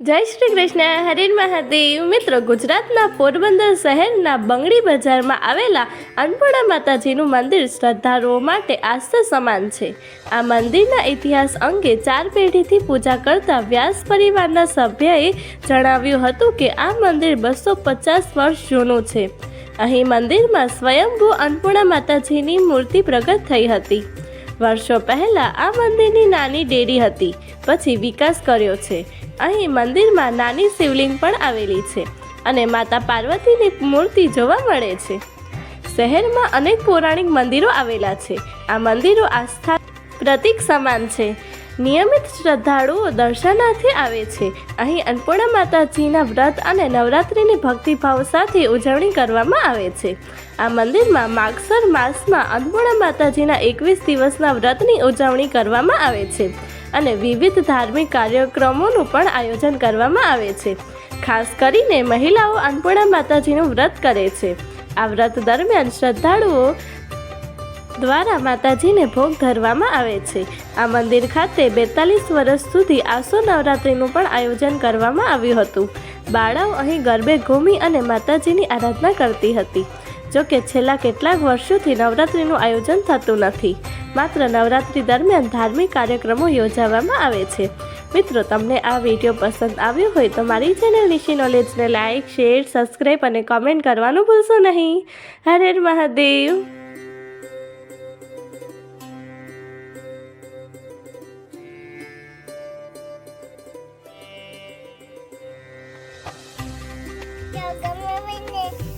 જય શ્રી કૃષ્ણ, હરેન મહાદેવ. મિત્રો, ગુજરાતના પોરબંદર શહેરના બંગડી બજારમાં આવેલા અન્નપૂર્ણા માતાજીનું મંદિર શ્રદ્ધાળુઓ માટે આસ્થા સમાન છે. આ મંદિરના ઇતિહાસ અંગે ચાર પેઢીથી પૂજા કરતા વ્યાસ પરિવારના સભ્યએ જણાવ્યું હતું કે આ મંદિર બસો પચાસ વર્ષ જૂનું છે. અહીં મંદિરમાં સ્વયંભૂ અન્નપૂર્ણા માતાજીની મૂર્તિ પ્રગટ થઈ હતી. વર્ષો પહેલા આ મંદિરની નાની ડેરી હતી. પછી વિકાસ કર્યો છે. અહીં મંદિરમાં નાની શિવલિંગ પણ આવેલી છે અને માતા પાર્વતીની મૂર્તિ જોવા મળે છે. શહેરમાં અનેક પૌરાણિક મંદિરો આવેલા છે. આ મંદિરો આસ્થા પ્રતીક સમાન છે. નિયમિત શ્રદ્ધાળુઓ દર્શનાર્થે આવે છે. અહીં અન્નપૂર્ણા માતાજીના વ્રત અને નવરાત્રિની ભક્તિભાવ સાથે ઉજવણી કરવામાં આવે છે. આ મંદિરમાં માગસર માસમાં અન્નપૂર્ણા માતાજીના એકવીસ દિવસના વ્રતની ઉજવણી કરવામાં આવે છે અને વિવિધ ધાર્મિક કાર્યક્રમોનું પણ આયોજન કરવામાં આવે છે. ખાસ કરીને મહિલાઓ અન્નપૂર્ણા માતાજીનું વ્રત કરે છે. આ વ્રત દરમિયાન શ્રદ્ધાળુઓ દ્વારા માતાજીને ભોગ ધરવામાં આવે છે. આ મંદિર ખાતે બેતાલીસ વર્ષ સુધી આસો નવરાત્રિનું પણ આયોજન કરવામાં આવ્યું હતું. બાળાઓ અહીં ગરબે ઘૂમી અને માતાજીની આરાધના કરતી હતી. જો કે છેલ્લા કેટલાક વર્ષોથી નવરાત્રિનું આયોજન થતું નથી. માત્ર નવરાત્રિ દરમિયાન ધાર્મિક કાર્યક્રમો યોજાવામાં આવે છે. મિત્રો, તમને આ વીડિયો પસંદ આવ્યો હોય તો મારી ચેનલ નિશી નોલેજને લાઇક શેર, સબસ્ક્રાઈબ અને કોમેન્ટ કરવાનું ભૂલશો નહીં. હર હર મહાદેવ. Welcome, everything.